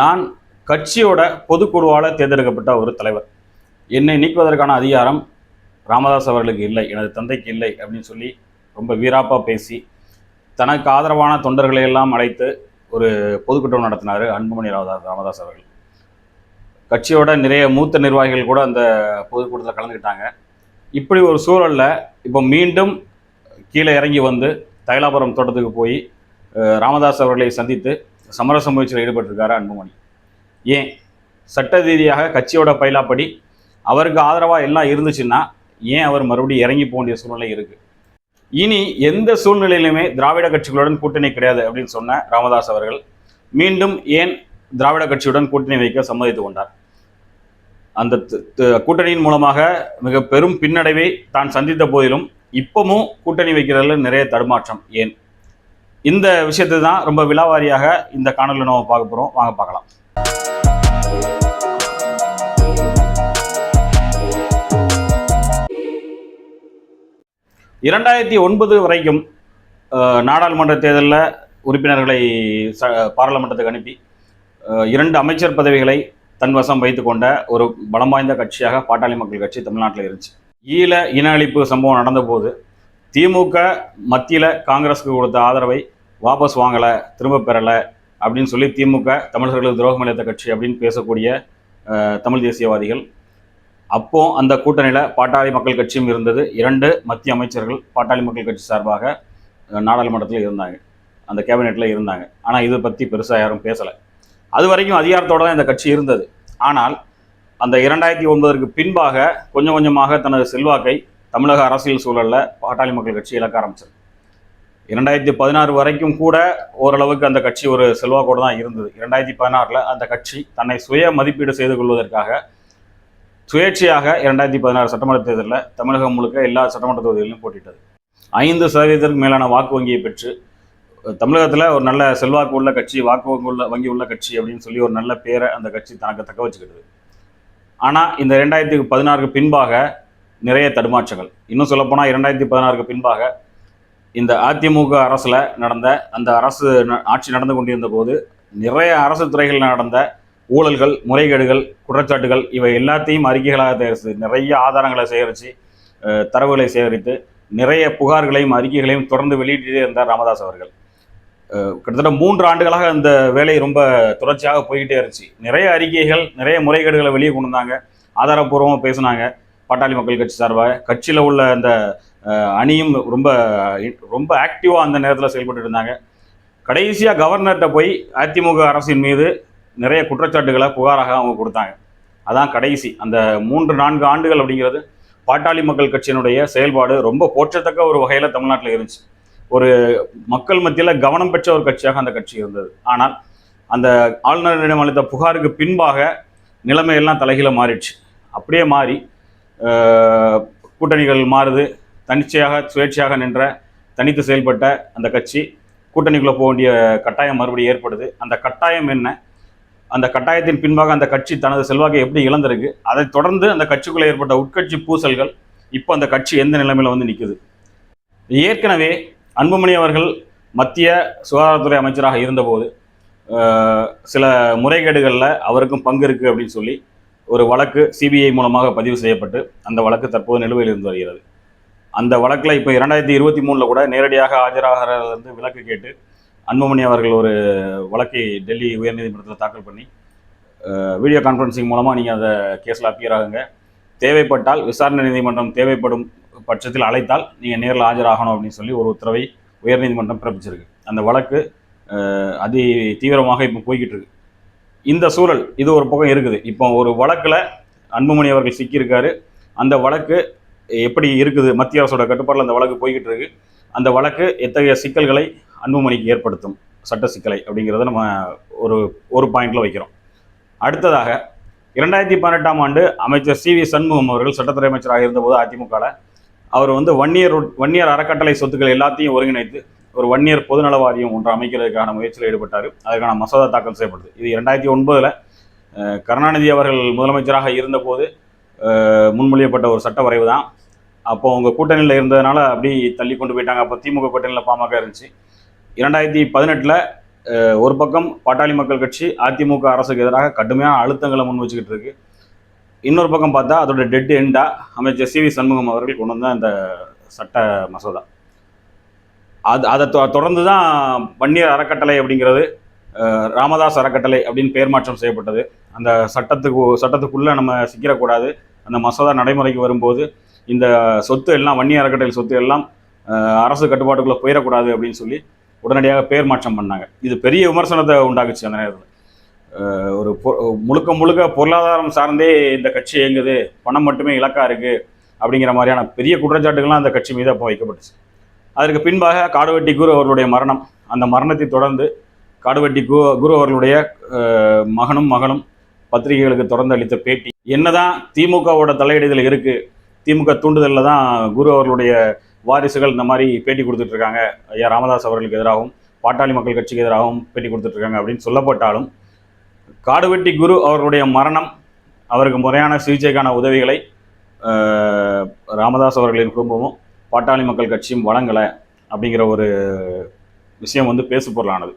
நான் கட்சியோட பொதுக்குழுவால் தேர்ந்தெடுக்கப்பட்ட ஒரு தலைவர். என்னை நீக்குவதற்கான அதிகாரம் ராமதாஸ் அவர்களுக்கு இல்லை எனது தந்தைக்கு இல்லை அப்படின்னு சொல்லி ரொம்ப வீராப்பாக பேசி தனக்கு ஆதரவான தொண்டர்களை எல்லாம் அழைத்து ஒரு பொதுக்கூட்டம் நடத்தினார் அன்புமணி ராமதாஸ் ராமதாஸ் அவர்கள். கட்சியோட நிறைய மூத்த நிர்வாகிகள் கூட அந்த பொதுக்கூட்டத்தில் கலந்துக்கிட்டாங்க. இப்படி ஒரு சூழலில் இப்போ மீண்டும் கீழே இறங்கி வந்து தைலாபுரம் தோட்டத்துக்கு போய் ராமதாஸ் அவர்களை சந்தித்து சமரச முயற்சியில் ஈடுபட்டிருக்காரு அன்புமணி? ஏன்? சட்ட ரீதியாக கட்சியோட பயிலாப்படி அவருக்கு ஆதரவாக எல்லாம் இருந்துச்சுன்னா ஏன் அவர் மறுபடியும் இறங்கி போக வேண்டிய சூழ்நிலை இருக்குது இனி எந்த சூழ்நிலையிலுமே திராவிட கட்சிகளுடன் கூட்டணி கிடையாது அப்படின்னு சொன்ன ராமதாஸ் அவர்கள் மீண்டும் ஏன் திராவிட கட்சியுடன் கூட்டணி வைக்க சம்மதித்து கொண்டார்? அந்த கூட்டணியின் மூலமாக மிக பெரும் பின்னடைவை தான் சந்தித்த போதிலும் இப்பவும் கூட்டணி வைக்கிறதுல நிறைய தடுமாற்றம். ஏன்? இந்த விஷயத்தை தான் ரொம்ப விலாவாரியாக இந்த காணொலியில் நம்ம பார்க்க போகிறோம் வாங்க பார்க்கலாம். இரண்டாயிரத்தி ஒன்பது வரைக்கும் நாடாளுமன்ற தேர்தலில் உறுப்பினர்களை ச பாராளுமன்றத்துக்கு அனுப்பி இரண்டு அமைச்சர் பதவிகளை தன் வசம் வைத்து கொண்ட ஒரு பலம் வாய்ந்த கட்சியாக பாட்டாளி மக்கள் கட்சி தமிழ்நாட்டில் இருந்துச்சு. ஈழ இன அழிப்பு சம்பவம் நடந்தபோது திமுக மத்தியில் காங்கிரஸுக்கு கொடுத்த ஆதரவை வாபஸ் வாங்கலை திரும்ப பெறலை அப்படின்னு சொல்லி திமுக தமிழர்களுக்கு துரோகம் இழைத்த கட்சி அப்படின்னு பேசக்கூடிய தமிழ் தேசியவாதிகள். அப்போ அந்த கூட்டணியில் பாட்டாளி மக்கள் கட்சியும் இருந்தது. இரண்டு மத்திய அமைச்சர்கள் பாட்டாளி மக்கள் கட்சி சார்பாக நாடாளுமன்றத்தில் இருந்தாங்க. அந்த கேபினெட்டில் இருந்தாங்க. ஆனால் இதை பற்றி பெருசாக யாரும் பேசலை. அது வரைக்கும் அதிகாரத்தோட தான் இந்த கட்சி இருந்தது. ஆனால் அந்த இரண்டாயிரத்தி ஒன்பதற்கு பின்பாக கொஞ்சம் கொஞ்சமாக தனது செல்வாக்கை தமிழக அரசியல் சூழலில் பாட்டாளி மக்கள் கட்சி இழக்க ஆரம்பிச்சது இரண்டாயிரத்தி பதினாறு வரைக்கும் கூட ஓரளவுக்கு அந்த கட்சி ஒரு செல்வாக்கோடு தான் இருந்தது. இரண்டாயிரத்தி பதினாறில் அந்த கட்சி தன்னை சுய மதிப்பீடு செய்து கொள்வதற்காக சுயேட்சையாக இரண்டாயிரத்தி பதினாறு சட்டமன்ற தேர்தலில் தமிழகம் முழுக்க எல்லா சட்டமன்ற தொகுதிகளிலும் போட்டிட்டது ஐந்து சதவீதத்திற்கு மேலான வாக்கு வங்கியை பெற்று தமிழகத்தில் ஒரு நல்ல செல்வாக்கு உள்ள கட்சி வாக்கு வங்கி உள்ள வங்கி உள்ள கட்சி அப்படின்னு சொல்லி ஒரு நல்ல பேரை அந்த கட்சி தனக்கு தக்க வச்சுக்கிட்டது. ஆனால் இந்த ரெண்டாயிரத்தி பதினாறுக்கு பின்பாக நிறைய தடுமாற்றங்கள். இன்னும் சொல்லப்போனால் இரண்டாயிரத்தி பதினாறுக்கு பின்பாக இந்த அதிமுக அரசில் நடந்த அந்த அரசு ந- ஆட்சி நடந்து கொண்டிருந்த போது நிறைய அரசு துறைகளில் நடந்த ஊழல்கள் முறைகேடுகள் குற்றச்சாட்டுகள் இவை எல்லாத்தையும் அறிக்கைகளாக தயாரித்து நிறைய ஆதாரங்களை சேகரித்து தரவுகளை சேகரித்து நிறைய புகார்களையும் அறிக்கைகளையும் தொடர்ந்து வெளியிட்டே இருந்தார் ராமதாஸ் அவர்கள். கிட்டத்தட்ட மூன்று ஆண்டுகளாக அந்த வேலை ரொம்ப தொடர்ச்சியாக போய்கிட்டே இருந்துச்சு. நிறைய அறிக்கைகள் நிறைய முறைகேடுகளை வெளியே கொண்டு வந்தாங்க. ஆதாரப்பூர்வமாக பேசுனாங்க. பாட்டாளி மக்கள் கட்சி சார்பாக கட்சியில் உள்ள அந்த அணியும் ரொம்ப ரொம்ப ஆக்டிவாக அந்த நேரத்தில் செயல்பட்டு இருந்தாங்க. கடைசியாக கவர்னர்கிட்ட போய் அதிமுக அரசின் மீது நிறைய குற்றச்சாட்டுகளை புகாராக அவங்க கொடுத்தாங்க. அதான் கடைசி. அந்த மூன்று நான்கு ஆண்டுகள் அப்படிங்கிறது பாட்டாளி மக்கள் கட்சியினுடைய செயல்பாடு ரொம்ப போற்றத்தக்க ஒரு வகையில் தமிழ்நாட்டில் இருந்துச்சு. ஒரு மக்கள் மத்தியில் கவனம் பெற்ற ஒரு கட்சியாக அந்த கட்சி இருந்தது. ஆனால் அந்த ஆளுநரிடம் அளித்த புகாருக்கு பின்பாக நிலைமையெல்லாம் தலைகீழ மாறிடுச்சு. அப்படியே மாறி கூட்டணிகள் மாறுது. தனிச்சையாக சுயேட்சையாக நின்ற தனித்து செயல்பட்ட அந்த கட்சி கூட்டணிக்குள்ளே போக வேண்டிய கட்டாயம் மறுபடியும் ஏற்படுது. அந்த கட்டாயம் என்ன? அந்த கட்டாயத்தின் பின்பாக அந்த கட்சி தனது செல்வாக்கை எப்படி இழந்திருக்கு? அதைத் தொடர்ந்து அந்த கட்சிக்குள்ளே ஏற்பட்ட உட்கட்சி பூசல்கள் இப்போ அந்த கட்சி எந்த நிலைமையில் வந்து நிற்குது ஏற்கனவே அன்புமணி அவர்கள் மத்திய சுகாதாரத்துறை அமைச்சராக இருந்தபோது சில முறைகேடுகளில் அவருக்கும் பங்கு இருக்குது அப்படின்னு சொல்லி ஒரு வழக்கு சிபிஐ மூலமாக பதிவு செய்யப்பட்டு அந்த வழக்கு தற்போது நிலுவையில் இருந்து வருகிறது. அந்த வழக்கில் இப்போ இரண்டாயிரத்தி இருபத்தி மூணில் கூட நேரடியாக ஆஜராகிறதுலேருந்து விலக்கு கேட்டு அன்புமணி அவர்கள் ஒரு வழக்கை டெல்லி உயர்நீதிமன்றத்தில் தாக்கல் பண்ணி வீடியோ கான்ஃபரன்சிங் மூலமாக நீங்கள் அந்த கேஸில் அப்பியர் ஆகுங்க. தேவைப்பட்டால் விசாரணை நீதிமன்றம் தேவைப்படும் பட்சத்தில் அழைத்தால் நீங்கள் நேரில் ஆஜராகணும் அப்படின்னு சொல்லி ஒரு உத்தரவை உயர்நீதிமன்றம் பிறப்பிச்சிருக்கு. அந்த வழக்கு அதி தீவிரமாக இப்போ போய்கிட்டு இருக்கு. இந்த சூழல் இது ஒரு பக்கம் இருக்குது. இப்போ ஒரு வழக்கில் அன்புமணி அவர்கள் சிக்கியிருக்காரு. அந்த வழக்கு எப்படி இருக்குது? மத்திய அரசோட கட்டுப்பாட்டில் அந்த வழக்கு போய்கிட்டு இருக்கு. அந்த வழக்கு எத்தகைய சிக்கல்களை அன்புமணிக்கு ஏற்படுத்தும்? சட்ட சிக்கலை அப்படிங்கிறத நம்ம ஒரு ஒரு பாயிண்டில் வைக்கிறோம். அடுத்ததாக இரண்டாயிரத்தி பதினெட்டாம் ஆண்டு அமைச்சர் சி வி சண்முகம் அவர்கள் சட்டத்துறை அமைச்சராக இருந்தபோது அதிமுகவில் அவர் வந்து வன்னியர் உட்- வன்னியர் அறக்கட்டளை சொத்துக்கள் எல்லாத்தையும் ஒருங்கிணைத்து ஒரு வன்னியர் பொதுநல வாரியம் ஒன்று அமைக்கிறதுக்கான முயற்சியில் ஈடுபட்டார். அதற்கான மசோதா தாக்கல் செய்யப்படுது இது இரண்டாயிரத்தி ஒன்பதில் கருணாநிதி அவர்கள் முதலமைச்சராக இருந்தபோது முன்மொழியப்பட்ட ஒரு சட்ட வரைவு தான். அப்போ அவங்க கூட்டணியில் இருந்ததுனால அப்படி தள்ளி கொண்டு போயிட்டாங்க. அப்போ திமுக கூட்டணியில் பாமக இருந்துச்சு. இரண்டாயிரத்தி பதினெட்டில் ஒரு பக்கம் பாட்டாளி மக்கள் கட்சி அதிமுக அரசுக்கு எதிராக கடுமையான அழுத்தங்களை முன் வச்சுக்கிட்டு இருக்கு. இன்னொரு பக்கம் பார்த்தா அதோட டெட் எண்டாக அமைச்சர் சி வி சண்முகம் அவர்கள் கொண்டு வந்த அந்த சட்ட மசோதா. அது அதை தொ- தொடர்ந்து தான் பன்னீர் அறக்கட்டளை அப்படிங்கிறது ராமதாஸ் அறக்கட்டளை அப்படின்னு பெயர் மாற்றம் செய்யப்பட்டது. அந்த சட்டத்துக்கு சட்டத்துக்குள்ளே நம்ம சிக்கிடக்கூடாது அந்த மசோதா நடைமுறைக்கு வரும்போது இந்த சொத்து எல்லாம் வன்னிய அறக்கட்டளை சொத்து எல்லாம் அரசு கட்டுப்பாட்டுக்குள்ளே போயிடக்கூடாது அப்படின்னு சொல்லி உடனடியாக பெயர் மாற்றம் பண்ணாங்க. இது பெரிய விமர்சனத்தை உண்டாக்குச்சு அந்த நேரத்தில். ஒரு பொ- முழுக்க முழுக்க பொருளாதாரம் சார்ந்தே இந்த கட்சி இயங்குது. பணம் மட்டுமே இலக்காக இருக்குது அப்படிங்கிற மாதிரியான பெரிய குற்றச்சாட்டுகள்லாம் அந்த கட்சி மீது அப்போ வைக்கப்பட்டுச்சு. அதற்கு பின்பாக காடுவெட்டி குரு அவர்களுடைய மரணம். அந்த மரணத்தை தொடர்ந்து காடுவெட்டி கு குரு அவர்களுடைய மகனும் மகளும் பத்திரிகைகளுக்கு தொடர்ந்து அளித்த பேட்டி. என்னதான் திமுகவோட தலையீடுகள் இருக்கு திமுக தூண்டுதலில் தான் குரு அவர்களுடைய வாரிசுகள் இந்த மாதிரி பேட்டி கொடுத்துட்டு இருக்காங்க ஐயா ராமதாஸ் அவர்களுக்கு எதிராகவும் பாட்டாளி மக்கள் கட்சிக்கு எதிராகவும் பேட்டி கொடுத்துட்ருக்காங்க அப்படின்னு சொல்லப்பட்டாலும் காடுவெட்டி குரு அவர்களுடைய மரணம் அவருக்கு முறையான சிகிச்சைக்கான உதவிகளை ராமதாஸ் அவர்களின் குடும்பமும் பாட்டாளி மக்கள் கட்சியும் வழங்கலை அப்படிங்கிற ஒரு விஷயம் வந்து பேசு பொருளானது.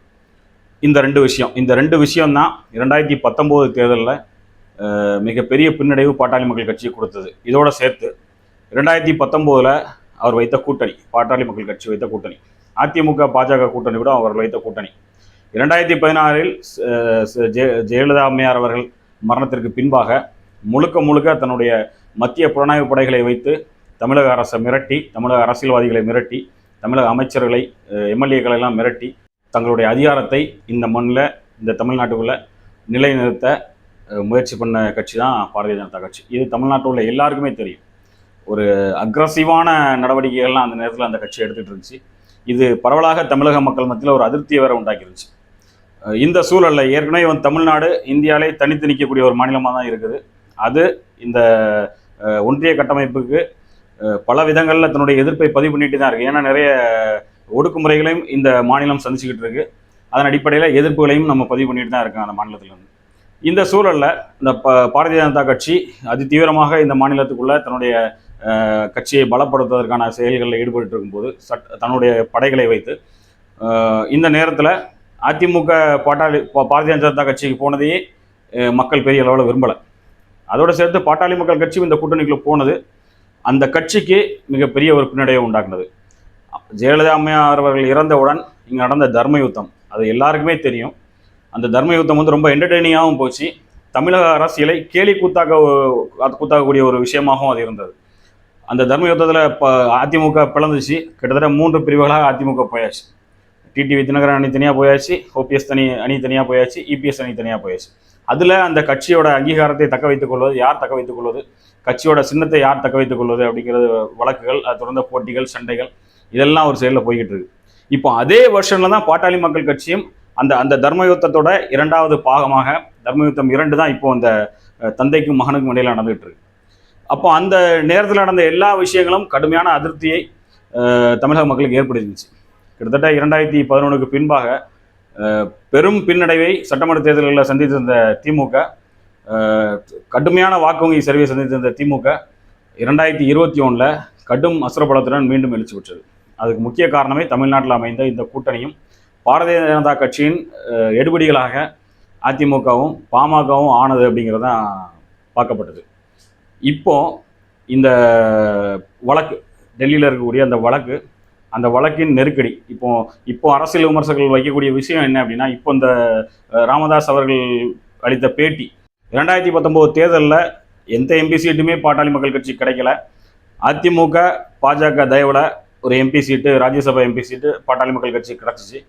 இந்த ரெண்டு விஷயம் இந்த ரெண்டு விஷயம்தான் இரண்டாயிரத்தி பத்தொம்போது தேர்தலில் மிகப்பெரிய பின்னடைவு பாட்டாளி மக்கள் கட்சி கொடுத்தது. இதோட சேர்த்து ரெண்டாயிரத்தி பத்தொம்போதில் அவர் வைத்த கூட்டணி பாட்டாளி மக்கள் கட்சி வைத்த கூட்டணி அதிமுக பாஜக கூட்டணி கூட அவர் வைத்த கூட்டணி. இரண்டாயிரத்தி பதினாறில் ஜெயலலிதா அம்மையார் அவர்கள் மரணத்திற்கு பின்பாக முழுக்க முழுக்க தன்னுடைய மத்திய புலனாய்வு படைகளை வைத்து தமிழக அரசை மிரட்டி தமிழக அரசியல்வாதிகளை மிரட்டி தமிழக அமைச்சர்களை எம்எல்ஏக்களை எல்லாம் மிரட்டி தங்களுடைய அதிகாரத்தை இந்த மண்ணில் இந்த தமிழ்நாட்டுக்குள்ளே நிலைநிறுத்த முயற்சி பண்ண கட்சி தான் பாரதிய ஜனதா கட்சி. இது தமிழ்நாட்டில் உள்ள எல்லாருக்குமே தெரியும். ஒரு அக்ரஸிவான நடவடிக்கைகள்லாம் அந்த நேரத்தில் அந்த கட்சி எடுத்துகிட்டு இருந்துச்சு. இது பரவலாக தமிழக மக்கள் மத்தியில் ஒரு அதிருப்தியை வேற உண்டாக்கிருந்துச்சு இந்த சூழலில் ஏற்கனவே வந்து தமிழ்நாடு இந்தியாவிலே தனித்து நிற்கக்கூடிய ஒரு மாநிலமாக தான் இருக்குது. அது இந்த ஒன்றிய கட்டமைப்புக்கு பல விதங்களில் தன்னுடைய எதிர்ப்பை பதிவு பண்ணிட்டு தான் இருக்குது ஏன்னா நிறைய ஒடுக்குமுறைகளையும் இந்த மாநிலம் சந்திச்சுக்கிட்டு இருக்கு. அதன் அடிப்படையில் எதிர்ப்புகளையும் நம்ம பதிவு பண்ணிட்டு தான் இருக்கோம் அந்த மாநிலத்திலிருந்து. இந்த சூழலில் இந்த ப பாரதிய ஜனதா கட்சி அதி தீவிரமாக இந்த மாநிலத்துக்குள்ளே தன்னுடைய கட்சியை பலப்படுத்துவதற்கான செயல்களில் ஈடுபட்டு இருக்கும்போது சட் தன்னுடைய படைகளை வைத்து இந்த நேரத்தில் அதிமுக பாட்டாளி பா- பாரதிய ஜனதா கட்சிக்கு போனதையே மக்கள் பெரிய அளவில் விரும்பலை. அதோடு சேர்த்து பாட்டாளி மக்கள் கட்சியும் இந்த கூட்டணிக்குள்ளே போனது அந்த கட்சிக்கு மிகப்பெரிய ஒரு பின்னடைவை உண்டாக்குனது. ஜெயலலிதா அம்மையார் அவர்கள் இறந்தவுடன் இங்கே நடந்த தர்ம யுத்தம் அது எல்லாருக்குமே தெரியும். அந்த தர்ம யுத்தம் வந்து ரொம்ப என்டர்டெய்னிங்காகவும் போச்சு. தமிழக அரசியலை கேலி கூத்தாக்க கூத்தாக்கக்கூடிய ஒரு விஷயமாகவும் அது இருந்தது. அந்த தர்ம யுத்தத்தில் இப்போ அதிமுக பிளந்துச்சு. கிட்டத்தட்ட மூன்று பிரிவுகளாக அதிமுக போயாச்சு. டிடிவி தினகரன் அணி தனியாக போயாச்சு ஓபிஎஸ் தனி அணி தனியாக போயாச்சு இபிஎஸ் அணி தனியாக போயாச்சு. அதில் அந்த கட்சியோட அங்கீகாரத்தை தக்க வைத்துக் கொள்வது யார் தக்க வைத்துக் கொள்வது? கட்சியோட சின்னத்தை யார் தக்க வைத்துக் கொள்வது அப்படிங்கிறது வழக்குகள் அது தொடர்ந்த போட்டிகள் சண்டைகள் இதெல்லாம் ஒரு செயலில் போய்கிட்டு இருக்கு. இப்போ அதே வருஷன்ல தான் பாட்டாளி மக்கள் கட்சியும் அந்த அந்த தர்மயுத்தத்தோட இரண்டாவது பாகமாக தர்மயுத்தம் இரண்டு தான் இப்போ அந்த தந்தைக்கும் மகனுக்கும் இடையில நடந்துகிட்டு இருக்கு. அப்போ அந்த நேரத்தில் நடந்த எல்லா விஷயங்களும் கடுமையான அதிருப்தியை தமிழக மக்களுக்கு ஏற்படுத்திருந்துச்சு கிட்டத்தட்ட இரண்டாயிரத்தி பதினொன்றுக்கு பின்பாக பெரும் பின்னடைவை சட்டமன்ற தேர்தல்களில் சந்தித்திருந்த திமுக கடுமையான கடுமையான வாக்குவங்கி சரிவை சந்தித்திருந்த திமுக இரண்டாயிரத்தி இருபத்தி ஒன்றில் கடும் அசுரபலத்துடன் மீண்டும் எழுச்சி பெற்றது. அதுக்கு முக்கிய காரணமே தமிழ்நாட்டில் அமைந்த இந்த கூட்டணியும் பாரதிய ஜனதா கட்சியின் எடுபடிகளாக அதிமுகவும் பாமகவும் ஆனது அப்படிங்கிறது தான் பார்க்கப்பட்டது. இப்போ இந்த வழக்கு டெல்லியில் இருக்கக்கூடிய அந்த வழக்கு அந்த வழக்கின் நெருக்கடி இப்போ இப்போ அரசியல் விமர்சகர்கள் வைக்கக்கூடிய விஷயம் என்ன அப்படின்னா இப்போ இந்த ராமதாஸ் அவர்கள் அளித்த பேட்டி இரண்டாயிரத்தி பத்தொம்போது தேர்தலில் எந்த எம்பி சீட்டுமே பாட்டாளி மக்கள் கட்சி கிடைக்கல. அதிமுக பாஜக தயவில் ஒரு MP seat Rajya Sabha MP seat Pattali Makkal Katchi கிடச்சிச்சு.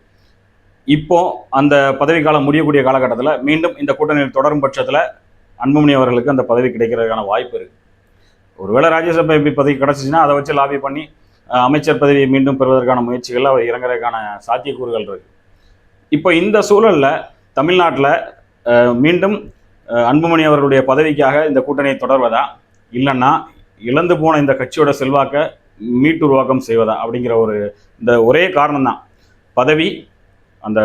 இப்போ அந்த பதவிக்காலம் முடியக்கூடிய காலகட்டத்தில் மீண்டும் இந்த கூட்டணியில் தொடரும் பட்சத்தில் அன்புமணி அவர்களுக்கு அந்த பதவி கிடைக்கிறதுக்கான வாய்ப்பு இருக்குது ஒருவேளை ராஜ்யசபா எம்பி பதவி கிடச்சிச்சின்னா அதை வச்சு லாபி பண்ணி அமைச்சர் பதவியை மீண்டும் பெறுவதற்கான முயற்சிகள் அவர் இறங்குறதுக்கான சாத்தியக்கூறுகள் இருக்குது இப்போ இந்த சூழலில் தமிழ்நாட்டில் மீண்டும் அன்புமணி அவர்களுடைய பதவிக்காக இந்த கூட்டணியை தொடர்வதா? இல்லைன்னா இழந்து போன இந்த கட்சியோட செல்வாக்கை மீட்டுருவாக்கம் செய்வதா? அப்படிங்கிற ஒரு இந்த ஒரே காரணம் தான் பதவி அந்த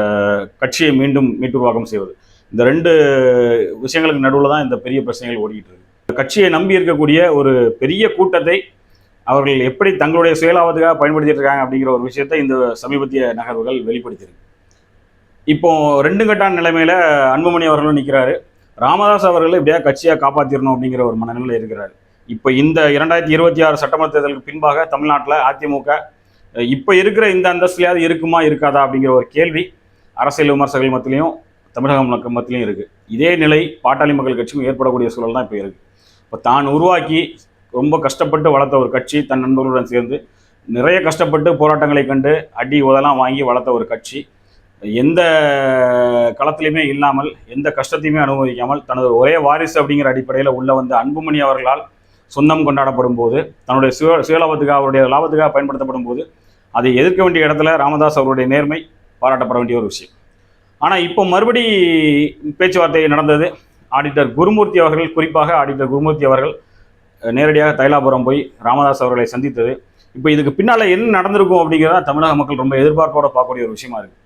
கட்சியை மீண்டும் மீட்டுருவாக்கம் செய்வது. இந்த ரெண்டு விஷயங்களுக்கு நடுவில் தான் இந்த பெரிய பிரச்சனைகள் ஓடிக்கிட்டு இருக்கு. கட்சியை நம்பி இருக்கக்கூடிய ஒரு பெரிய கூட்டத்தை அவர்கள் எப்படி தங்களுடைய சுயலாபத்துக்காக பயன்படுத்திட்டு இருக்காங்க அப்படிங்கிற ஒரு விஷயத்தை இந்த சமீபத்திய நகர்வுகள் வெளிப்படுத்தியிருக்கு. இப்போ ரெண்டு கட்டான நிலைமையில அன்புமணி அவர்களும் நிற்கிறாரு ராமதாஸ் அவர்களை எப்படியா கட்சியாக காப்பாற்றிடணும் அப்படிங்கிற ஒரு மனநிலையில் இருக்கிறார். இப்போ இந்த இரண்டாயிரத்தி இருபத்தி ஆறு சட்டமன்ற தேர்தலுக்கு பின்பாக தமிழ்நாட்டில் அதிமுக இப்போ இருக்கிற இந்த அந்தஸ்துலையாவது இருக்குமா இருக்காதா அப்படிங்கிற ஒரு கேள்வி அரசியல் விமர்சகர்கள் மத்தியிலையும் தமிழக மக்கள் மத்தியிலையும் இருக்குது இதே நிலை பாட்டாளி மக்கள் கட்சிக்கும் ஏற்படக்கூடிய சூழல் தான் இப்போ இருக்குது இப்போ தான் உருவாக்கி ரொம்ப கஷ்டப்பட்டு வளர்த்த ஒரு கட்சி தன் நண்பர்களுடன் சேர்ந்து நிறைய கஷ்டப்பட்டு போராட்டங்களை கண்டு அடி உதலாம் வாங்கி வளர்த்த ஒரு கட்சி எந்த களத்திலையுமே இல்லாமல் எந்த கஷ்டத்தையுமே அனுபவிக்காமல் தனது ஒரே வாரிசு அப்படிங்கிற அடிப்படையில் உள்ள வந்த அன்புமணி அவர்களால் சொந்தம் கொண்டாடப்படும் போது தன்னுடைய சுய சுயலாபத்துக்காக அவருடைய லாபத்துக்காக பயன்படுத்தப்படும் போது அதை எதிர்க்க வேண்டிய இடத்துல ராமதாஸ் அவருடைய நேர்மை பாராட்டப்பட வேண்டிய ஒரு விஷயம். ஆனால் இப்போ மறுபடி பேச்சுவார்த்தை நடந்தது. ஆடிட்டர் குருமூர்த்தி அவர்கள் குறிப்பாக ஆடிட்டர் குருமூர்த்தி அவர்கள் நேரடியாக தைலாபுரம் போய் ராமதாஸ் அவர்களை சந்தித்தது. இப்போ இதுக்கு பின்னால் என்ன நடந்திருக்கும் அப்படிங்கிறத தமிழக மக்கள் ரொம்ப எதிர்பார்ப்போட பார்க்கக்கூடிய ஒரு விஷயமா இருக்குது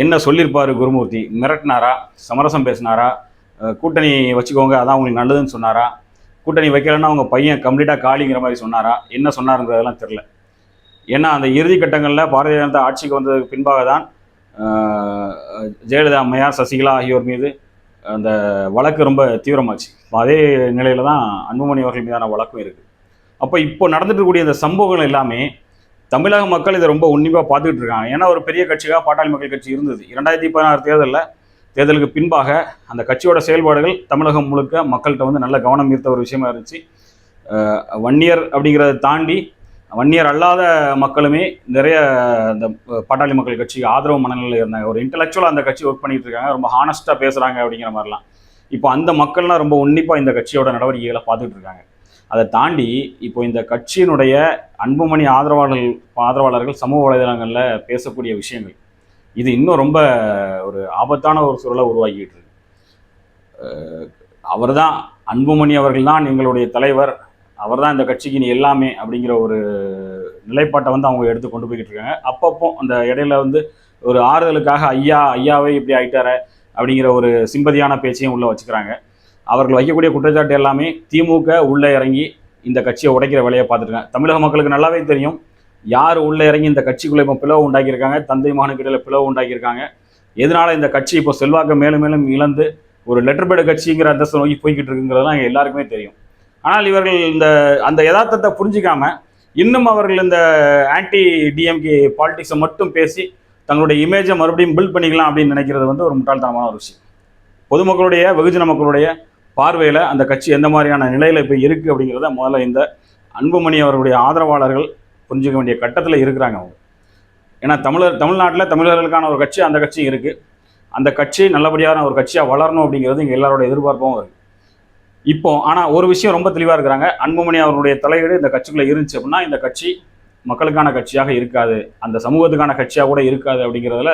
என்ன சொல்லியிருப்பாரு குருமூர்த்தி? மிரட்டினாரா? சமரசம் பேசினாரா? கூட்டணி வச்சுக்கோங்க அதான் உங்களுக்கு நல்லதுன்னு சொன்னாரா? கூட்டணி வைக்கலன்னா அவங்க பையன் கம்ப்ளீட்டாக காலிங்கிற மாதிரி சொன்னாரா? என்ன சொன்னாருங்கிறதெல்லாம் தெரில ஏன்னா அந்த இறுதி கட்டங்களில் பாரதிய ஜனதா ஆட்சிக்கு வந்ததுக்கு பின்பாக தான் ஜெயலலிதா அம்மையார் சசிகலா ஆகியோர் மீது அந்த வழக்கு ரொம்ப தீவிரமாச்சு. இப்போ அதே நிலையில் தான் அன்புமணி அவர்கள் மீதான வழக்கும் இருக்குது அப்போ இப்போ நடந்துட்டு இருக்கக்கூடிய இந்த சம்பவங்கள் எல்லாமே தமிழக மக்கள் இதை ரொம்ப உன்னிப்பாக பார்த்துக்கிட்டு இருக்காங்க. ஏன்னா ஒரு பெரிய கட்சியாக பாட்டாளி மக்கள் கட்சி இருந்தது. இரண்டாயிரத்தி பதினாறு தேர்தலில் தேர்தலுக்கு பின்பாக அந்த கட்சியோட செயல்பாடுகள் தமிழகம் முழுக்க மக்கள்கிட்ட வந்து நல்ல கவனம் ஈர்த்த ஒரு விஷயமா இருந்துச்சு. வன்னியர் அப்படிங்கிறத தாண்டி வன்னியர் அல்லாத மக்களுமே நிறைய இந்த பாட்டாளி மக்கள் கட்சிக்கு ஆதரவு மனநிலையில் இருந்தாங்க ஒரு இன்டலெக்சுவலாக அந்த கட்சி ஒர்க் பண்ணிட்டு இருக்காங்க. ரொம்ப ஹானஸ்ட்டாக பேசுகிறாங்க அப்படிங்கிற மாதிரிலாம். இப்போ அந்த மக்கள்லாம் ரொம்ப உன்னிப்பாக இந்த கட்சியோட நடவடிக்கைகளை பார்த்துட்டு இருக்காங்க. அதை தாண்டி இப்போ இந்த கட்சியினுடைய அன்புமணி ஆதரவாளர்கள் ஆதரவாளர்கள் சமூக வலைதளங்களில் பேசக்கூடிய விஷயங்கள் இது இன்னும் ரொம்ப ஒரு ஆபத்தான ஒரு சூழலை உருவாக்கிட்டு இருக்கு. அவர் தான் அன்புமணி அவர்கள் தான் எங்களுடைய தலைவர் அவர் தான் இந்த கட்சிக்கு நீ எல்லாமே அப்படிங்கிற ஒரு நிலைப்பாட்டை வந்து அவங்க எடுத்து கொண்டு போய்கிட்டு இருக்காங்க. அப்பப்போ அந்த இடையில வந்து ஒரு ஆறுதலுக்காக ஐயா ஐயாவே இப்படி ஆயிட்டார அப்படிங்கிற ஒரு சிம்பதியான பேச்சையும் உள்ள வச்சுக்கிறாங்க. அவர்கள் வைக்கக்கூடிய குற்றச்சாட்டு எல்லாமே திமுக உள்ளே இறங்கி இந்த கட்சியை உடைக்கிற வேலையை பார்த்துருக்காங்க தமிழக மக்களுக்கு நல்லாவே தெரியும். யார் உள்ளே இறங்கி இந்த கட்சிக்குள்ளே இப்போ பிளவு உண்டாக்கியிருக்காங்க? தந்தை மகனுக்கு இடையில பிளவு உண்டாக்கியிருக்காங்க. எதனால இந்த கட்சி இப்போ செல்வாக்கு மேலும் மேலும் இழந்து ஒரு லெட்டர் பேடு கட்சிங்கிற அந்தஸ்தை நோக்கி போய்கிட்டு இருக்குங்கிறதெல்லாம் எங்க எல்லாருக்குமே தெரியும். ஆனால் இவர்கள் இந்த அந்த யதார்த்தத்தை புரிஞ்சிக்காம இன்னும் அவர்கள் இந்த ஆன்டி டிஎம்கே பாலிடிக்ஸை மட்டும் பேசி தங்களுடைய இமேஜை மறுபடியும் பில்ட் பண்ணிக்கலாம் அப்படின்னு நினைக்கிறது வந்து ஒரு முட்டாள்தனமான ஒரு விஷயம். பொதுமக்களுடைய வெகுஜன மக்களுடைய பார்வையில் அந்த கட்சி எந்த மாதிரியான நிலையில் இப்போ இருக்குது அப்படிங்கிறத முதல்ல இந்த அன்புமணி அவர்களுடைய ஆதரவாளர்கள் புரிஞ்சுக்க வேண்டிய கட்டத்தில் இருக்கிறாங்க அவங்க. ஏன்னா தமிழர் தமிழ்நாட்டில் தமிழர்களுக்கான ஒரு கட்சி அந்த கட்சி இருக்குது அந்த கட்சி நல்லபடியான ஒரு கட்சியாக வளரணும் அப்படிங்கிறது இங்கே எல்லாரோட எதிர்பார்ப்பும் இருக்குது இப்போ ஆனால் ஒரு விஷயம் ரொம்ப தெளிவாக இருக்கிறாங்க. அன்புமணி அவருடைய தலையீடு இந்த கட்சிக்குள்ளே இருந்துச்சு அப்படின்னா இந்த கட்சி மக்களுக்கான கட்சியாக இருக்காது. அந்த சமூகத்துக்கான கட்சியாக கூட இருக்காது அப்படிங்கிறதுல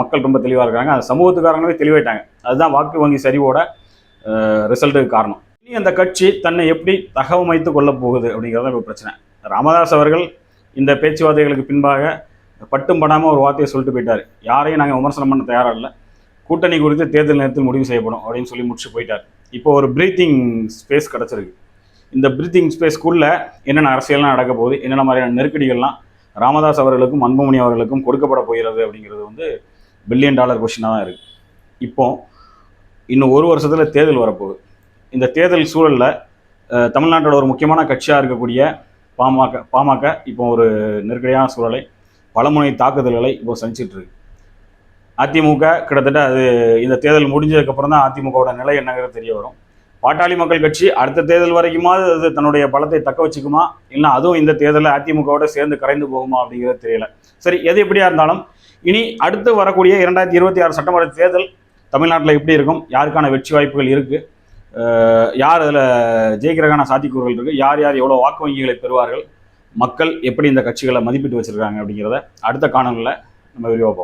மக்கள் ரொம்ப தெளிவாக இருக்கிறாங்க. அந்த சமூகத்துக்காரங்களே தெளிவாயிட்டாங்க. அதுதான் வாக்கு வங்கி சரிவோட ரிசல்ட்டுக்கு காரணம். இனி அந்த கட்சி தன்னை எப்படி தகவமைத்து கொள்ளப் போகுது அப்படிங்கிறத இப்போ பிரச்சனை. ராமதாஸ் அவர்கள் இந்த பேச்சுவார்த்தைகளுக்கு பின்பாக பட்டும் படாமல் ஒரு வார்த்தையை சொல்லிட்டு போயிட்டார். யாரையும் நாங்கள் விமர்சனம் பண்ண தயாராக இல்லை. கூட்டணி குறித்து தேர்தல் நேரத்தில் முடிவு செய்யப்படும் அப்படின்னு சொல்லி முடிச்சு போயிட்டார். இப்போ ஒரு ப்ரீத்திங் ஸ்பேஸ் கிடச்சிருக்கு. இந்த ப்ரீத்திங் ஸ்பேஸ்க்குள்ளே என்னென்ன அரசியல்லாம் நடக்க போகுது என்னென்ன மாதிரியான நெருக்கடிகள்லாம் ராமதாஸ் அவர்களுக்கும் அன்புமணி அவர்களுக்கும் கொடுக்கப்பட போகிறது அப்படிங்கிறது வந்து பில்லியன் டாலர் கொஷினாக தான் இருக்குது இப்போது இன்னும் ஒரு வருஷத்தில் தேர்தல் வரப்போகுது. இந்த தேர்தல் சூழலில் தமிழ்நாட்டோட ஒரு முக்கியமான கட்சியாக இருக்கக்கூடிய பாமக பாமக இப்போ ஒரு நெருக்கடியான சூழலை பலமுனை தாக்குதல்களை இப்போ சந்திச்சிட்டு இருக்கு அதிமுக கிட்டத்தட்ட அது இந்த தேர்தல் முடிஞ்சதுக்கப்புறம் தான் அதிமுகவோட நிலை என்னங்கிறது தெரிய வரும். பாட்டாளி மக்கள் கட்சி அடுத்த தேர்தல் வரைக்குமாவது அது தன்னுடைய பலத்தை தக்க வச்சுக்குமா? இல்லை அதுவும் இந்த தேர்தலில் அதிமுகவோட சேர்ந்து கரைந்து போகுமா அப்படிங்கிறது தெரியல. சரி எது எப்படியா இருந்தாலும் இனி அடுத்து வரக்கூடிய இரண்டாயிரத்தி இருபத்தி ஆறு சட்டமன்ற தேர்தல் தமிழ்நாட்டில் எப்படி இருக்கும்? யாருக்கான வெற்றி வாய்ப்புகள் இருக்குது யார் அதில் ஜெயிக்கிறக்கான சாத்தியக்கூறுகள் இருக்குது யார் யார் எவ்வளோ வாக்கு வங்கிகளை பெறுவார்கள்? மக்கள் எப்படி இந்த கட்சிகளை மதிப்பிட்டு வச்சிருக்காங்க அப்படிங்கிறத அடுத்த காணொலியில் நம்ம விரிவாக பார்ப்போம்.